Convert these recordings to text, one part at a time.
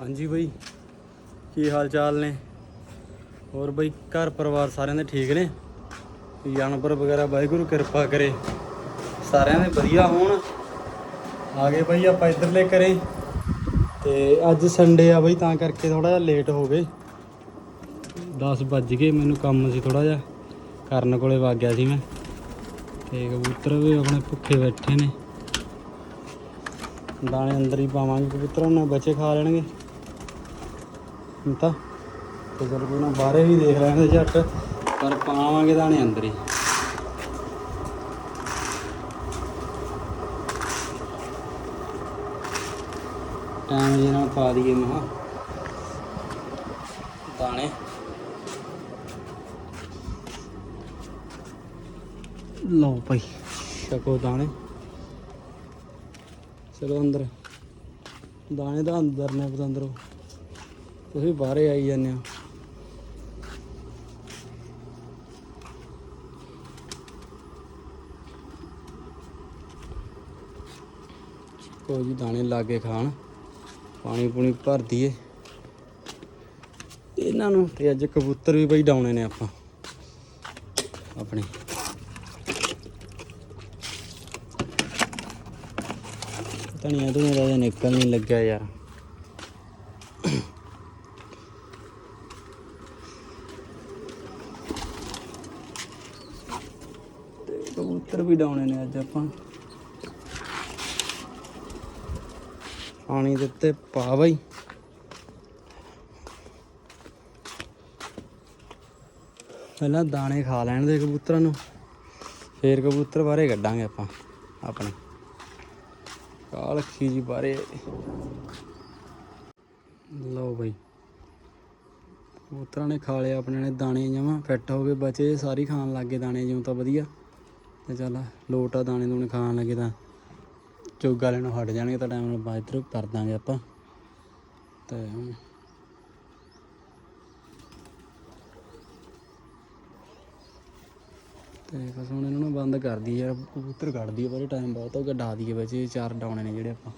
ਹਾਂਜੀ ਬਈ, ਕੀ ਹਾਲ ਚਾਲ ਨੇ? ਹੋਰ ਬਈ, ਘਰ ਪਰਿਵਾਰ ਸਾਰਿਆਂ ਦੇ ਠੀਕ ਨੇ? ਜਾਨਵਰ ਵਗੈਰਾ ਵਾਹਿਗੁਰੂ ਕਿਰਪਾ ਕਰੇ। ਸਾਰਿਆਂ ਦੇ ਵਧੀਆ ਹੋਣ। ਆ ਗਏ ਬਈ ਆਪਾਂ ਇੱਧਰਲੇ ਕਰੇ ਤੇ ਅੱਜ ਸੰਡੇ ਆ ਬਈ, ਤਾਂ ਕਰਕੇ ਥੋੜਾ ਜਿਹਾ ਲੇਟ ਹੋ ਗਏ। 10 ਵੱਜ ਗਏ, ਮੈਨੂੰ ਕੰਮ ਸੀ ਥੋੜਾ ਜਿਹਾ। ਕਰਨ ਕੋਲੇ ਵਗ ਗਿਆ ਸੀ ਮੈਂ। ਤੇ ਕਬੂਤਰ ਵੀ ਆਪਣੇ ਭੁੱਖੇ ਬੈਠੇ ਨੇ। ਦਾਣੇ ਅੰਦਰ ਹੀ ਪਾਵਾਂਗੇ, ਕਬੂਤਰਾਂ ਨੂੰ ਬੱਚੇ ਖਾ ਲੈਣਗੇ। ਤਾਂ ਤੇ ਚਲ ਕੋਈ ਨਾ ਬਾਹਰੇ ਵੀ ਦੇਖ ਲੈਣਗੇ ਝੱਟ, ਪਰ ਪਾਵਾਂਗੇ ਦਾਣੇ ਅੰਦਰ ਹੀ। ਟਾਈਮ ਜੇ ਨਾਲ ਪਾ ਦਈਏ ਮਹਾ। ਦਾਣੇ। ਲਓ ਭਾਈ, ਛਕੋ ਦਾਣੇ। ਚਲੋ ਅੰਦਰ। ਦਾਣੇ ਤਾਂ ਅੰਦਰ ਨੇ ਪਤੰਦਰੋ। ਤੁਸੀਂ ਬਾਹਰੇ ਆਈ ਜਾਂਦੇ ਹੋ। ਕੋਈ ਜੀ ਦਾਣੇ ਲਾਗੇ ਖਾਣ, ਪਾਣੀ ਪੂਣੀ ਭਰ ਦਈਏ। ਇਹਨਾਂ ਨੂੰ ਤੇ ਅੱਜ ਕਬੂਤਰ ਵੀ ਬਈ ਡਾਉਣੇ ਨੇ ਆਪਾਂ। ਆਪਣੇ। ਧਨੀਆ ਧੁਣੀਆਂ ਦਾ ਨਿਕਲ ਨਹੀਂ ਲੱਗਿਆ ਯਾਰ ਤੇ ਕਬੂਤਰ ਵੀ ਡਾਉਣੇ ਨੇ ਅੱਜ ਆਪਾਂ। ਪਾਣੀ ਦੇ ਉੱਤੇ ਪਾ ਬਈ। ਪਹਿਲਾਂ ਦਾਣੇ ਖਾ ਲੈਣ ਦੇ ਕਬੂਤਰਾਂ ਨੂੰ। ਫੇਰ ਕਬੂਤਰ ਬਾਰੇ ਕੱਢਾਂਗੇ ਆਪਾਂ, ਆਪਣੇ। ਕਾਲ ਕਾਲਖੀ ਜੀ ਬਾਰੇ ਲਓ ਬਈ। ਕਬੂਤਰਾਂ ਨੇ ਖਾ ਲਿਆ ਆਪਣੇ ਨੇ ਦਾਣੇ ਜਮਾ ਫਿੱਟ ਹੋ ਗਏ, ਬਚੇ, ਸਾਰੇ ਖਾਣ ਲੱਗੇ ਦਾਣੇ, ਜਿਉਂ ਤਾਂ ਵਧੀਆ। ਤੇ ਚੱਲ ਲੋਟ ਆ ਦਾਣੇ ਦੂਣੇ ਖਾਣ ਲੱਗੇ ਤਾਂ ਚੋਗਾ ਲੈਣੋਂ ਹਟ ਜਾਣਗੇ ਤਾਂ ਟਾਈਮ ਨਾਲ ਬਾਅਦ ਇੱਧਰ ਕਰ ਦਾਂਗੇ ਆਪਾਂ। ਤੇ ਹੁਣ ਤੇ ਬਸ ਹੁਣ ਇਹਨਾਂ ਨੂੰ ਬੰਦ ਕਰ ਦਈਏ ਯਾਰ, ਕਬੂਤਰ ਕੱਢਦੀ ਹੈ ਪਰ ਟਾਈਮ ਬਹੁਤ ਹੋ ਗਿਆ, ਡਾ ਦਈਏ ਬੱਚੇ ਚਾਰ ਡਾਉਣੇ ਨੇ ਜਿਹੜੇ ਆਪਾਂ।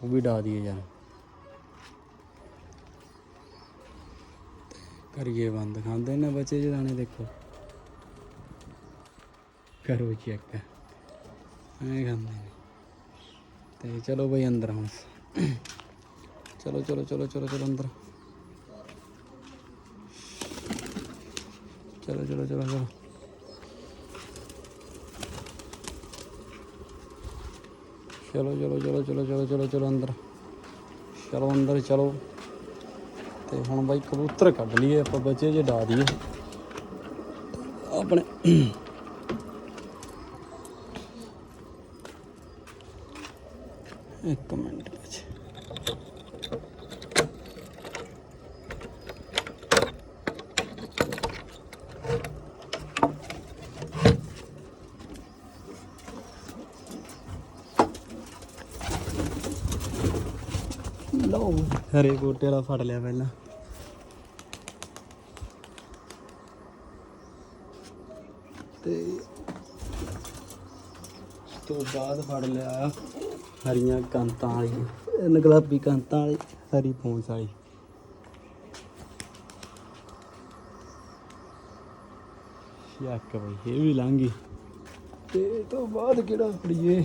ਉਹ ਵੀ ਡਾ ਦਈਏ ਯਾਰ। ਕਰੀਏ ਬੰਦ, ਖਾਂਦੇ ਨੇ ਬੱਚੇ ਜੇ ਦਾਣੇ, ਦੇਖੋ। ਕਰੋ ਚੈੱਕ ਐ ਖਾਂਦੇ ਨੇ ਤੇ ਚਲੋ ਬਈ ਅੰਦਰ ਹੁਣ ਚਲੋ ਚਲੋ ਚਲੋ ਚਲੋ ਚਲੋ ਅੰਦਰ ਚਲੋ ਚਲੋ ਚਲੋ ਚਲੋ ਚਲੋ ਚਲੋ ਚਲੋ ਚਲੋ ਚਲੋ ਚਲੋ ਚਲੋ ਅੰਦਰ ਚਲੋ ਅੰਦਰ ਚਲੋ ਤੇ ਹੁਣ ਬਾਈ ਕਬੂਤਰ ਕੱਢ ਲਈਏ ਆਪਾਂ ਬੱਚੇ ਜੇ ਡਾ ਦਈਏ ਆਪਣੇ ਇੱਕ ਮਿੰਟ ਵਿੱਚ ਲਓ ਹਰੇ ਕੋਟੇ ਵਾਲਾ ਫੜ ਲਿਆ ਪਹਿਲਾਂ। ਤੇ ਤੋਂ ਬਾਅਦ ਫੜ ਲਿਆ ਹਰੀਆਂ ਕਾਂਤਾਂ ਵਾਲੀ, ਨਗਲਾਬੀ ਕਾਂਤਾਂ ਵਾਲੀ, ਹਰੀ ਪੌਂਸ ਵਾਲੀ। ਯਾਕ ਬਈ, ਇਹ ਵੀ ਲਾਂਗੀ ਤੇ ਇਹ ਤੋਂ ਬਾਅਦ ਕਿਹੜਾ ਫੜੀਏ?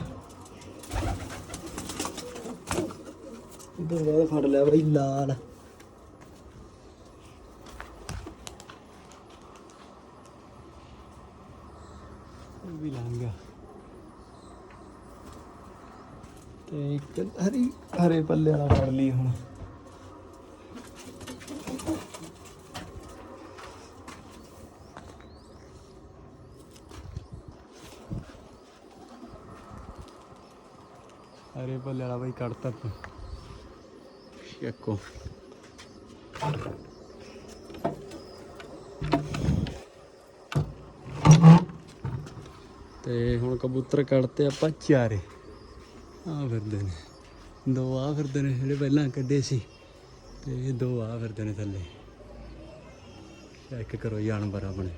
ਇਹ ਤੋਂ ਬਾਅਦ ਫੜ ਲਿਆ ਬਈ ਲਾਲ। ਵੀ ਲਾਂਗਾ ਤੇ ਇੱਕ ਹਰੀ, ਹਰੇ ਪੱਲੇ ਵਾਲਾ ਫੜ ਲਈ ਹੁਣ। ਹਰੇ ਪੱਲੇ ਵਾਲਾ ਬਾਈ ਕੱਢਤਾ ਤੂੰ। ਚੱਕੋ ਤੇ ਹੁਣ ਕਬੂਤਰ ਕੱਢਤੇ ਆਪਾਂ ਚਾਰੇ। ਆ ਫਿਰਦੇ ਨੇ। ਦੋ ਆ ਫਿਰਦੇ ਨੇ ਜਿਹੜੇ ਪਹਿਲਾਂ ਕੱਢੇ ਸੀ ਤੇ ਇਹ ਦੋ ਆ ਫਿਰਦੇ ਨੇ ਥੱਲੇ। ਚੈੱਕ ਕਰੋ ਜਾਨਵਰ ਆਪਣੇ।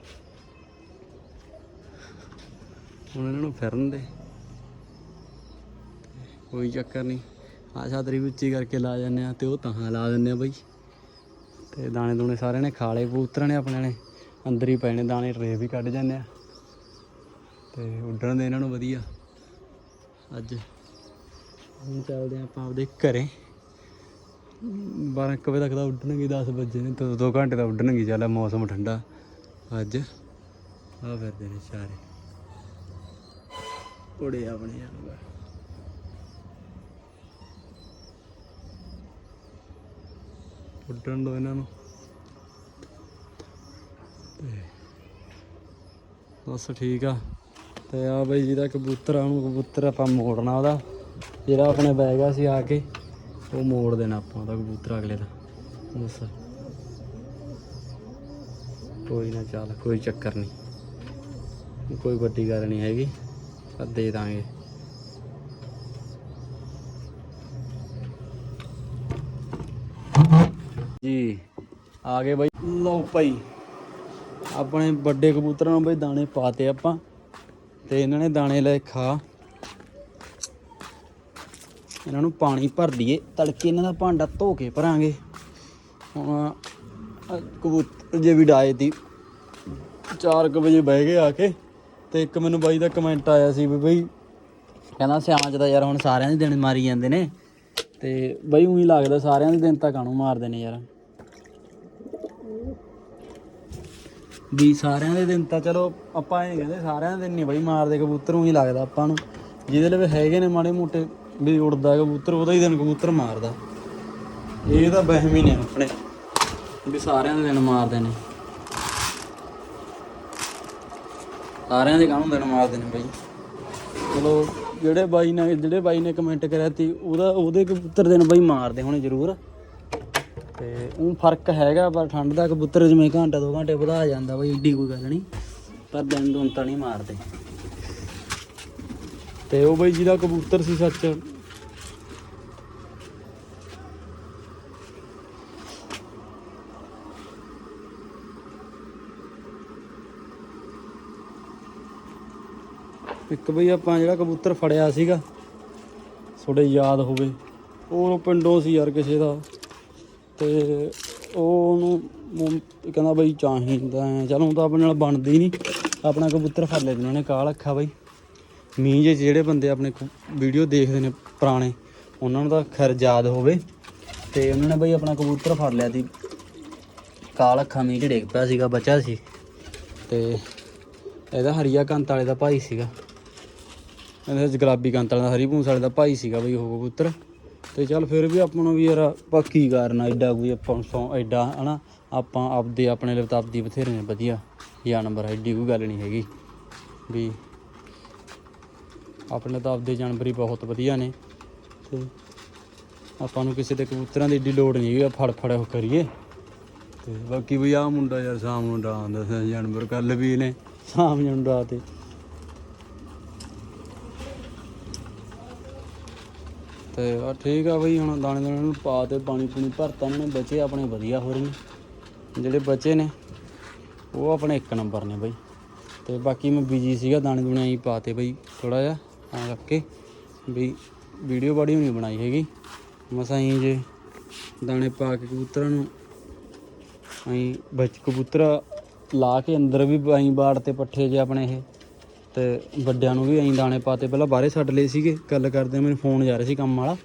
ਹੁਣ ਇਹਨਾਂ ਨੂੰ ਫਿਰਨ ਦੇ। ਕੋਈ ਚੱਕਰ ਨਹੀਂ। ਆ ਛਾਤਰੀ ਉੱਚੀ ਕਰਕੇ ਲਾ ਜਾਂਦੇ ਆ ਤੇ ਉਹ ਤਾਂ ਲਾ ਦਿੰਦੇ ਆ ਬਈ। ਤੇ ਦਾਣੇ ਦੂਣੇ ਸਾਰਿਆਂ ਨੇ ਖਾ ਲਏ, ਕਬੂਤਰਾਂ ਨੇ ਆਪਣੇ ਨੇ। ਅੰਦਰ ਹੀ ਪਏ ਦਾਣੇ ਟਰੇ ਵੀ ਕੱਢ ਜਾਂਦੇ ਆ। ਤੇ ਉੱਡਣ ਦੇ ਇਹਨਾਂ ਨੂੰ ਵਧੀਆ। ਅੱਜ ਹੁਣ ਚੱਲਦੇ ਆ ਆਪਾਂ ਆਪਦੇ ਘਰੇ। 12 ਕੁ ਵਜੇ ਤੱਕ ਤਾਂ ਉੱਡਣਗੇ 10 ਵਜੇ ਨੇ, ਦੋ ਦੋ ਘੰਟੇ ਤਾਂ ਉੱਡਣਗੇ, ਚੱਲ ਮੌਸਮ ਠੰਡਾ। ਅੱਜ ਆ ਫਿਰਦੇ ਨੇ ਸਾਰੇ। ਘੋੜੇ ਆਪਣੇ ਜਾਨਵਰ ਉੱਡਣ ਦੋ ਇਹਨਾਂ ਨੂੰ। ਬਸ ਠੀਕ ਆ। ਤੇ ਆ ਬਈ ਜਿਹਦਾ ਕਬੂਤਰ ਆ ਉਹਨੂੰ ਕਬੂਤਰ ਆਪਾਂ ਮੋੜਨਾ ਉਹਦਾ। ਜਿਹੜਾ ਆਪਣੇ ਬੈਗ ਆ ਸੀ ਆ ਕੇ, ਉਹ ਮੋੜ ਦੇਣਾ ਆਪਾਂ ਉਹਦਾ ਕਬੂਤਰ ਅਗਲੇ ਦਾ। ਬਸ। ਕੋਈ ਨਾ ਚੱਲ, ਕੋਈ ਚੱਕਰ ਨਹੀਂ। ਕੋਈ ਵੱਡੀ ਗੱਲ ਨਹੀਂ ਹੈਗੀ ਆ ਦੇ ਦਾਂਗੇ। ਜੀ, ਆ ਗਏ ਬਾਈ। ਲਓ ਭਾਈ, ਆਪਣੇ ਵੱਡੇ ਕਬੂਤਰਾਂ ਨੂੰ ਬਈ ਦਾਣੇ ਪਾਤੇ ਆਪਾਂ, ਤੇ ਇਹਨਾਂ ਨੇ ਦਾਣੇ ਲੈ ਖਾ। ਇਹਨਾਂ ਨੂੰ ਪਾਣੀ ਭਰ ਦਈਏ, ਤੜਕੇ ਇਹਨਾਂ ਦਾ ਭਾਂਡਾ ਧੋ ਕੇ ਭਰਾਂਗੇ। ਹੁਣ ਕਬੂਤਰ ਜੇ ਵੀ ਡਾਏ ਤੀ 4 ਵਜੇ ਬਹਿ ਗਏ ਆ ਕੇ, ਤੇ ਇੱਕ ਮੈਨੂੰ ਬਾਈ ਦਾ ਕਮੈਂਟ ਆਇਆ ਸੀ ਵੀ ਬਈ, ਕਹਿੰਦਾ ਸਿਆਣਾ ਚ ਤਾਂ ਯਾਰ ਹੁਣ ਸਾਰਿਆਂ ਦੇ ਦਿਨ ਮਾਰੀ ਜਾਂਦੇ ਨੇ, ਤੇ ਬਈ ਉਹੀ ਲੱਗਦਾ ਸਾਰਿਆਂ ਦੇ ਦਿਨ ਤਾਂ ਕਾਣੂ ਮਾਰਦੇ ਨੇ ਯਾਰ। ਵੀ ਸਾਰਿਆਂ ਦੇ ਦਿਨ ਤਾਂ ਚਲੋ ਆਪਾਂ ਇਹ ਕਹਿੰਦੇ ਸਾਰਿਆਂ ਦੇ ਦਿਨ ਨਹੀਂ ਬਈ ਮਾਰਦੇ ਕਬੂਤਰ, ਉਹੀ ਲੱਗਦਾ ਆਪਾਂ ਨੂੰ। ਜਿਹਦੇ ਲਈ ਹੈਗੇ ਨੇ ਮਾੜੇ ਮੋਟੇ ਵੀ ਉੜਦਾ ਕਬੂਤਰ, ਉਹਦਾ ਹੀ ਦਿਨ ਕਬੂਤਰ ਮਾਰਦਾ। ਇਹ ਤਾਂ ਵਹਿਮ ਹੀ ਨੇ ਆਪਣੇ, ਵੀ ਸਾਰਿਆਂ ਦੇ ਦਿਨ ਮਾਰਦੇ ਨੇ। ਸਾਰਿਆਂ ਦੇ ਕਾਹਨੂੰ ਦਿਨ ਮਾਰਦੇ ਨੇ ਬਈ। ਚਲੋ, ਜਿਹੜੇ ਬਾਈ ਨੇ, ਜਿਹੜੇ ਬਾਈ ਨੇ ਕਮੈਂਟ ਕਰਿਆ ਤੀ ਉਹਦਾ, ਉਹਦੇ ਕਬੂਤਰ ਦਿਨ ਬਾਈ ਮਾਰਦੇ ਹੋਣੇ ਜ਼ਰੂਰ। ਤੇ ਉਹ ਫ਼ਰਕ ਹੈਗਾ, ਪਰ ਠੰਡ ਦਾ ਕਬੂਤਰ ਜਿਵੇਂ ਘੰਟਾ, ਦੋ ਘੰਟੇ ਵਧਾ ਜਾਂਦਾ ਬਈ, ਏਡੀ ਕੋਈ ਗੱਲ ਨਹੀਂ। ਪਰ ਦਿਨ ਦੁਨ ਤਾਂ ਨਹੀਂ ਮਾਰਦੇ। ਤੇ ਉਹ ਬਈ ਜਿਹਦਾ ਕਬੂਤਰ ਸੀ ਸੱਚ ਇੱਕ ਬਈ ਆਪਾਂ ਜਿਹੜਾ ਕਬੂਤਰ ਫੜਿਆ ਸੀਗਾ, ਤੁਹਾਡੇ ਯਾਦ ਹੋਵੇ ਉਹ ਪਿੰਡੋਂ ਸੀ ਯਾਰ ਕਿਸੇ ਦਾ, ਤੇ ਉਹ ਉਹਨੂੰ ਕਹਿੰਦਾ ਬਈ ਚਾਹੀਦਾ ਹੈ ਚਲ ਹੁਣ ਤਾਂ ਆਪਣੇ ਨਾਲ ਬਣਦੀ ਨਹੀਂ ਆਪਣਾ ਕਬੂਤਰ ਫੜ ਲਿਆ ਜਿਹਨਾਂ ਨੇ, ਕਾਲ ਰੱਖਾ ਬਈ। ਮੀਂਹ 'ਚ ਜਿਹੜੇ ਬੰਦੇ ਆਪਣੇ ਵੀਡੀਓ ਦੇਖਦੇ ਨੇ ਪੁਰਾਣੇ, ਉਹਨਾਂ ਨੂੰ ਤਾਂ ਖੈਰ ਯਾਦ ਹੋਵੇ, ਤੇ ਉਹਨਾਂ ਨੇ ਬਈ ਆਪਣਾ ਕਬੂਤਰ ਫੜ ਲਿਆ ਸੀ। ਕਾਲ ਅੱਖਾ ਮੀਂਹ 'ਚ ਡਿੱਗ ਪਿਆ ਸੀਗਾ ਬੱਚਾ ਸੀ। ਤੇ ਇਹਦਾ ਹਰੀਆ ਕੰਤ ਵਾਲੇ ਦਾ ਭਾਈ ਸੀਗਾ। ਇਹਦੇ ਵਿੱਚ ਗੁਲਾਬੀ ਕੰਤ ਦਾ ਹਰੀ ਭੂਸ ਵਾਲੇ ਦਾ ਭਾਈ ਸੀਗਾ ਬਈ ਉਹ ਕਬੂਤਰ। ਤੇ ਚੱਲ ਫਿਰ ਵੀ ਆਪਾਂ ਨੂੰ ਵੀ ਯਾਰ ਆਪਾਂ ਕੀ ਕਰਨਾ ਐਡਾ ਕੋਈ ਆਪਾਂ ਨੂੰ ਸੌ, ਐਡਾ, ਹਨਾ? ਆਪਾਂ ਆਪਦੇ ਆਪਣੇ ਲਈ ਤਾਂ ਆਪਦੀ ਬਥੇਰੇ ਨੇ, ਵਧੀਆ। ਜਾਨਵਰ ਐਡੀ ਕੋਈ ਗੱਲ ਨਹੀਂ ਹੈਗੀ। ਵੀ ਆਪਣੇ ਤਾਂ ਆਪਦੇ ਜਾਨਵਰ ਹੀ ਬਹੁਤ ਵਧੀਆ ਨੇ। ਤੇ ਆਪਾਂ ਨੂੰ ਕਿਸੇ ਦੇ ਕਬੂਤਰਾਂ ਦੀ ਏਡੀ ਲੋੜ ਨਹੀਂ ਹੈਗੀ ਫੜ ਫੜ ਉਹ ਕਰੀਏ। ਤੇ ਬਾਕੀ ਵੀ ਆ ਮੁੰਡਾ ਯਾਰ, ਸ਼ਾਮ ਨੂੰ ਡਾਂਦਾ ਜਾਨਵਰ ਕੱਲ ਵੀ ਨੇ। ਸ਼ਾਮ ਨੂੰ ਡਾ ਤੇ ਆ ਠੀਕ ਆ ਬਈ, ਹੁਣ ਦਾਣੇ ਦਾਣੇ ਨੂੰ ਪਾ ਤੇ ਪਾਣੀ ਪੂਣੀ ਭਰਤਾ ਇਹਨਾਂ ਨੇ ਬਚੇ ਆਪਣੇ ਵਧੀਆ ਹੋ ਰਹੇ ਨੇ। ਜਿਹੜੇ ਬਚੇ ਨੇ, ਉਹ ਆਪਣੇ ਇੱਕ ਨੰਬਰ ਨੇ ਬਈ। ਤੇ ਬਾਕੀ ਮੈਂ ਬਿਜ਼ੀ ਸੀਗਾ, ਦਾਣੇ ਦੂਣੇ ਹੀ ਪਾਤੇ ਬਈ ਥੋੜਾ ਜਿਹਾ, ਤਾਂ ਕੇ ਵੀ ਵੀਡੀਓ ਬਾੜੀ ਨਹੀਂ ਬਣਾਈ ਹੈਗੀ। ਮਸਾਂ ਹੀ ਜੇ ਦਾਣੇ ਪਾ ਕੇ ਕਬੂਤਰਾਂ ਨੂੰ ਅਸੀਂ ਵਿੱਚ ਕਬੂਤਰ ਲਾ ਕੇ ਅੰਦਰ ਵੀ ਐਂ ਬਾੜ ਤੇ ਪੱਠੇ ਜੇ ਆਪਣੇ ਇਹ। ਤੇ ਵੱਡਿਆਂ ਨੂੰ ਵੀ ਐਂ ਦਾਣੇ ਪਾਤੇ। ਪਹਿਲਾਂ ਬਾਹਰੇ ਛੱਡ ਲਏ ਸੀਗੇ, ਗੱਲ ਕਰਦੇ ਮੈਨੂੰ ਫੋਨ ਜਾ ਰਿਹਾ ਸੀ ਕੰਮ ਵਾਲਾ।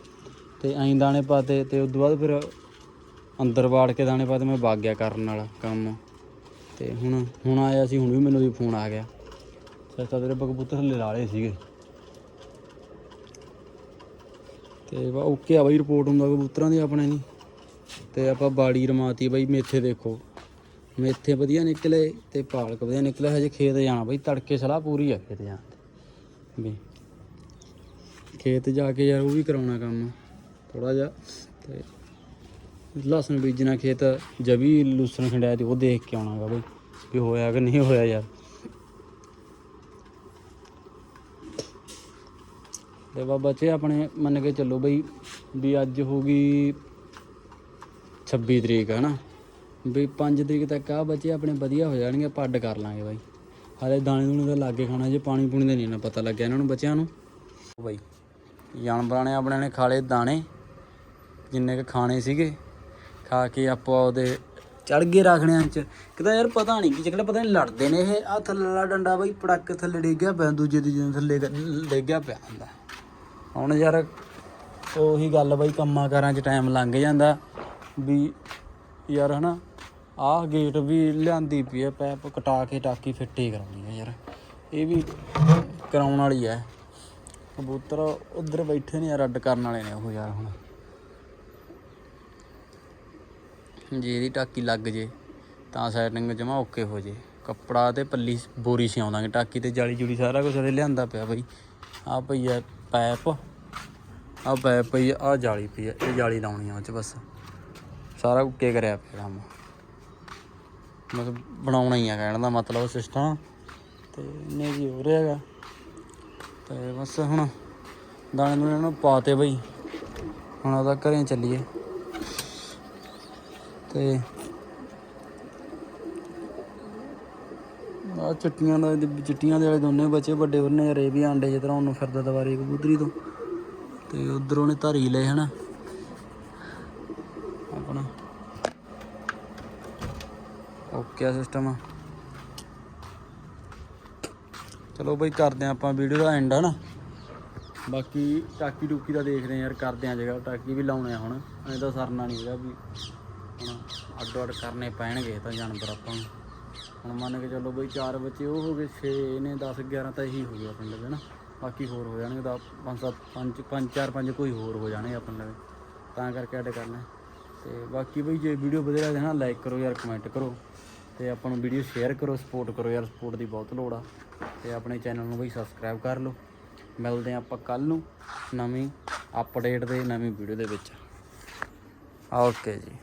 ਤੇ ਐਂ ਦਾਣੇ ਪਾਤੇ ਤੇ ਉਸ ਤੋਂ ਬਾਅਦ ਫਿਰ ਅੰਦਰ ਵਾੜ ਕੇ ਦਾਣੇ ਪਾਤੇ, ਮੈਂ ਵਗ ਗਿਆ ਕਰਨ ਵਾਲਾ ਕੰਮ। ਤੇ ਹੁਣ ਹੁਣ ਆਇਆ ਸੀ, ਹੁਣ ਵੀ ਮੈਨੂੰ ਵੀ ਫੋਨ ਆ ਗਿਆ। ਸੱਚ ਤੇਰੇ ਕਬੂਤਰ ਥੱਲੇ ਲਾ ਲਏ ਸੀਗੇ। ਤੇ ਵਾ ਓਕੇ ਆ ਬਾਈ ਰਿਪੋਰਟ ਹੁੰਦਾ ਕਬੂਤਰਾਂ ਦੀ ਆਪਣੇ ਨਹੀਂ। ਤੇ ਆਪਾਂ ਬਾੜੀ ਰਮਾਤੀ ਬਾਈ, ਮੇਥੇ ਦੇਖੋ। ਮੇਥੇ ਵਧੀਆ ਨਿਕਲੇ ਤੇ ਪਾਲਕ ਵਧੀਆ ਨਿਕਲੇ, ਹਜੇ ਖੇਤ ਜਾਣਾ ਬਈ, ਤੜਕੇ ਸਲਾਹ ਪੂਰੀ ਆ ਖੇਤ ਜਾਣ ਦੀ ਵੀ ਖੇਤ ਜਾ ਕੇ ਯਾਰ ਉਹ ਵੀ ਕਰਾਉਣਾ ਕੰਮ ਥੋੜਾ ਜਿਹਾ ਤੇ ਲਸਣ ਬੀਜਣਾ ਖੇਤ, ਜਵੀ ਲੂਸਣ ਖੰਡਿਆ ਤੇ ਉਹ ਦੇਖ ਕੇ ਆਉਣਾਗਾ ਬਈ, ਵੀ ਹੋਇਆ ਕਿ ਨਹੀਂ ਹੋਇਆ ਯਾਰ। ਤੇ ਬਾਬਾ ਬੱਚੇ ਆਪਣੇ ਮੰਨ ਕੇ ਚੱਲੋ ਬਈ, ਵੀ ਅੱਜ ਹੋ ਗਈ 26 ਤਰੀਕ ਹੈ ਨਾ ਵੀ 5 ਤਰੀਕ ਤੱਕ ਆ ਬੱਚੇ ਆਪਣੇ ਵਧੀਆ ਹੋ ਜਾਣਗੇ ਪੱਡ ਕਰ ਲਾਂਗੇ ਬਾਈ। ਹਾਲੇ ਦਾਣੇ ਦੂਣੇ ਦਾ ਲਾਗੇ ਖਾਣਾ, ਜੇ ਪਾਣੀ ਪੂਣੀ ਦਾ ਨਹੀਂ ਨਾ ਪਤਾ ਲੱਗਿਆ ਇਹਨਾਂ ਨੂੰ ਬੱਚਿਆਂ ਨੂੰ। ਬਾਈ, ਜਾਨਵਰਾਂ ਨੇ ਆਪਣੇ ਨੇ ਖਾਲੇ ਦਾਣੇ, ਜਿੰਨੇ ਕ ਖਾਣੇ ਸੀਗੇ, ਖਾ ਕੇ ਆਪਾਂ ਉਹਦੇ ਚੜ ਗਏ ਰੱਖਣਿਆਂ ਚ। ਕਿਦਾ ਯਾਰ ਪਤਾ ਨਹੀਂ ਕਿ ਜਿਹੜਾ ਪਤਾ ਨਹੀਂ ਲੜਦੇ ਨੇ ਇਹ। ਆ ਥੱਲੇ ਡੰਡਾ ਬਈ ਪੜੱਕ ਥੱਲੇ ਡਿੱਗ ਗਿਆ ਪਿਆ, ਦੂਜੇ ਦੀ ਜਿਵੇਂ ਥੱਲੇ ਗ- ਡਿੱਗ ਗਿਆ ਪਿਆ ਹੁੰਦਾ। ਹੁਣ ਯਾਰ ਉਹੀ ਗੱਲ ਬਈ, ਕੰਮਾਂ ਕਾਰਾਂ 'ਚ ਟਾਈਮ ਲੰਘ ਜਾਂਦਾ ਵੀ ਯਾਰ ਹਨਾ ਆਹ ਗੇਟ ਵੀ ਲਿਆਂਦੀ ਪਈ ਹੈ ਪੈਪ ਕਟਾ ਕੇ ਟਾਕੀ ਫਿੱਟੀ ਕਰਾਉਣੀ ਹੈ ਯਾਰ। ਇਹ ਵੀ ਕਰਾਉਣ ਵਾਲੀ ਹੈ ਕਬੂਤਰ ਉਧਰ ਬੈਠੇ ਨੇ ਯਾਰ ਅੱਡ ਕਰਨ ਵਾਲੇ ਨੇ ਉਹ ਯਾਰ ਹੁਣ। ਜੇ ਇਹਦੀ ਟਾਕੀ ਲੱਗ ਜੇ, ਤਾਂ ਸੈਟਿੰਗ ਜਮਾ ਓਕੇ ਹੋ ਜੇ। ਕੱਪੜਾ ਤੇ ਪੱਲੀ ਬੋਰੀ ਸਿਆਉਂਦਾਂਗੇ ਟਾਕੀ ਤੇ ਜਾਲੀ ਜੁਲੀ ਸਾਰਾ ਕੁਝ ਇਹਦੇ ਲਿਆਂਦਾ ਪਿਆ ਬਈ। ਆ ਪਈ ਹੈ ਪੈਪ। ਆ ਪੈਪ ਪਈ ਆ, ਆਹ ਜਾਲੀ ਪਈ ਹੈ ਇਹ ਜਾਲੀ ਲਾਉਣੀ ਆ ਉਹ ਚ ਬਸ। ਸਾਰਾ ਓਕੇ ਕਰਿਆ ਪਿਆ ਕੰਮ। ਮਤਲਬ ਬਣਾਉਣਾ ਹੀ ਆ ਕਹਿਣ ਦਾ ਮਤਲਬ ਸਿਸਟਮ ਤੇ ਨੇ ਜੀ ਹੋ ਰਿਹਾ ਹੈਗਾ। ਤੇ ਬਸ ਹੁਣ ਦਾਣੇ ਨੂੰ ਇਹਨਾਂ ਪਾਤੇ ਬਈ। ਹੁਣ ਉਹਦਾ ਘਰੇ ਚੱਲੀਏ। ਤੇ ਆ ਚਿੱਟੀਆਂ ਦਾ ਚਿੱਟੀਆਂ ਦੇ ਵਾਲੇ ਦੋਨੇ ਬੱਚੇ ਵੱਡੇ ਉਹਨੇ ਯਾਰ ਵੀ ਆਂਡੇ ਜਿ ਤਰ੍ਹਾਂ ਉਹਨੂੰ ਫਿਰਦਾ ਦਵਾਰੀ ਕਬੂਤਰੀ ਤੋਂ। ਤੇ ਉਧਰ ਉਹਨੇ ਧਾਰੀ ਲਏ ਹਨਾ ਆਪਣਾ ਓਕੇ ਸਿਸਟਮ ਚਲੋ ਬਈ ਕਰਦੇ ਹਾਂ ਆਪਾਂ ਵੀਡੀਓ ਦਾ ਐਂਡ ਹਨਾ? ਬਾਕੀ ਟਾਕੀ ਟੂਕੀ ਦਾ ਦੇਖਦੇ ਹਾਂ ਯਾਰ, ਕਰਦੇ ਹਾਂ ਜਗ੍ਹਾ। ਟਾਕੀ ਵੀ ਲਾਉਣੇ ਆ ਹੁਣ। ਐਂ ਤਾਂ ਸਰਨਾ ਨਹੀਂ ਹੈਗਾ ਵੀ ਹੁਣ ਅੱਡੋ ਅੱਡ ਕਰਨੇ ਪੈਣਗੇ ਤਾਂ ਜਾਨਵਰ ਆਪਾਂ ਨੂੰ। ਹੁਣ ਮੰਨ ਕੇ ਚੱਲੋ ਬਈ ਚਾਰ ਬੱਚੇ, ਉਹ ਹੋ ਗਏ 6 ਨੇ 10 11 ਤਾਂ ਇਹੀ ਹੋ ਗਿਆ ਪਿੰਡ ਦੇ ਨਾ ਬਾਕੀ ਹੋਰ ਹੋ ਜਾਣਗੇ ਤਾਂ ਪੰਜ ਸੱਤ ਪੰਜ ਪੰਜ, ਚਾਰ, ਪੰਜ ਕੋਈ ਹੋਰ ਹੋ ਜਾਣੇ ਆਪਣੇ ਲਵੇ ਤਾਂ ਕਰਕੇ ਅੱਡ ਕਰਨਾ। ਤੇ ਬਾਕੀ ਬਈ ਜੇ ਵੀਡੀਓ ਵਧੀਆ ਲੱਗਦੀ ਨਾ ਲਾਈਕ ਕਰੋ ਯਾਰ ਕਮੈਂਟ ਕਰੋ ਤੇ ਆਪਾਂ ਨੂੰ ਵੀਡੀਓ ਸ਼ੇਅਰ ਕਰੋ ਸਪੋਰਟ ਕਰੋ ਯਾਰ ਸਪੋਰਟ ਦੀ ਬਹੁਤ ਲੋੜ ਆ। ਤੇ ਆਪਣੇ ਚੈਨਲ ਨੂੰ ਬਈ ਸਬਸਕ੍ਰਾਈਬ ਕਰ ਲਓ। ਮਿਲਦੇ ਹਾਂ ਆਪਾਂ ਕੱਲ ਨੂੰ ਨਵੀਂ ਅਪਡੇਟ ਦੇ ਨਵੀਂ ਵੀਡੀਓ ਦੇ ਵਿੱਚ। ਓਕੇ ਜੀ।